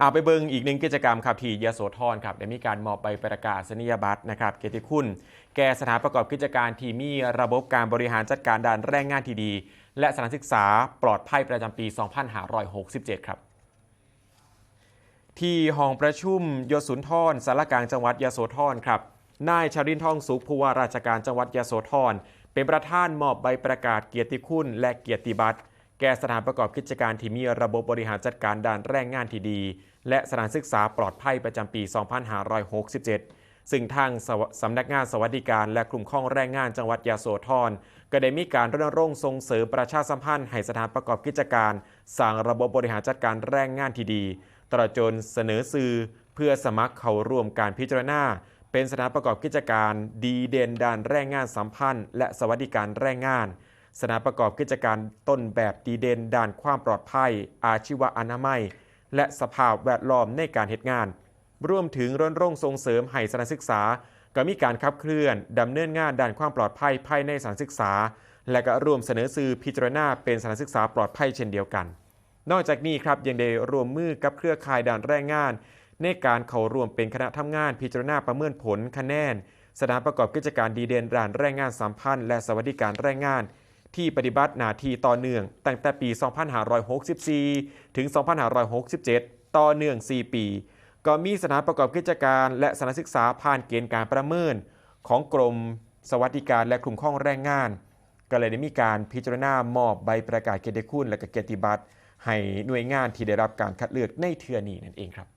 เอาไปเบิงอีกหนึ่งกิจกรรมครับที่ยโสธรครับได้มีการมอบใบประกาศนียบัตรนะครับเกียรติคุณ แก่สถานประกอบกิจการที่มีระบบการบริหารจัดการด้านแรงงานที่ดี และสถานศึกษาปลอดภัยประจำปี 2567 ครับที่ห้องประชุมยศสุนทรสารกลางจังหวัดยโสธรครับนายชารินทองสุขผู้ว่าราชการจังหวัดยโสธรเป็นประธานมอบใบประกาศเกียรติคุณและเกียรติบัตร แก่สถานประกอบกิจการที่มีระบบบริหารจัดการด้านแรงงานที่ดี และสถานศึกษาปลอดภัยประจำปี 2567 ซึ่งทางสสำนักงานสวัสดิการและกลุ่มข้องแรงงานจังหวัดยโสธรก็ได้มีการรณรงค์ส่งเสริมประชาสัมพันธ์ให้สถานประกอบกิจการ สร้างระบบบริหารจัดการแรงงานที่ดี ตลอดจนเสนอสื่อเพื่อสมัครเข้าร่วมการพิจารณาเป็นสถานประกอบกิจการ ดีเด่นด้านแรงงานสัมพันธ์ และสวัสดิการแรงงาน สถานประกอบกิจการต้นแบบดีเด่นด้านความปลอดภัย อาชีวอนามัย และสภาพแวดล้อมในการเหตุงาน รวมถึงรณรงส่งเสริมให้สถานศึกษา ก็มีการขับเคลื่อนดำเนินงานด้านความปลอดภัยภายในสถานศึกษา และก็ร่วมเสนอสื่อพิจารณาเป็นสถานศึกษาปลอดภัยเช่นเดียวกัน นอกจากนี้ครับยังได้รวมมือกับเครือข่ายด้านแรงงาน ในการเข้าร่วมเป็นคณะทำงานพิจารณาประเมินผลคะแนนสถานประกอบกิจการดีเด่นด้านแรงงานสัมพันธ์ และสวัสดิการแรงงาน ที่ปฏิบัติหน้าที่ต่อเนื่อง ตั้งแต่ปี 2564 ถึง 2567 ต่อเนื่อง 4 ปี ก็มีสถานประกอบกิจการ และสถานศึกษาผ่านเกณฑ์การประเมิน ของกรมสวัสดิการและกลุ่มข้องแรงงาน ก็เลยได้มีการพิจารณามอบใบประกาศเกียรติคุณและเกียรติบัตรให้หน่วยงานที่ได้รับการคัดเลือกในเทือนี้นั่นเองครับ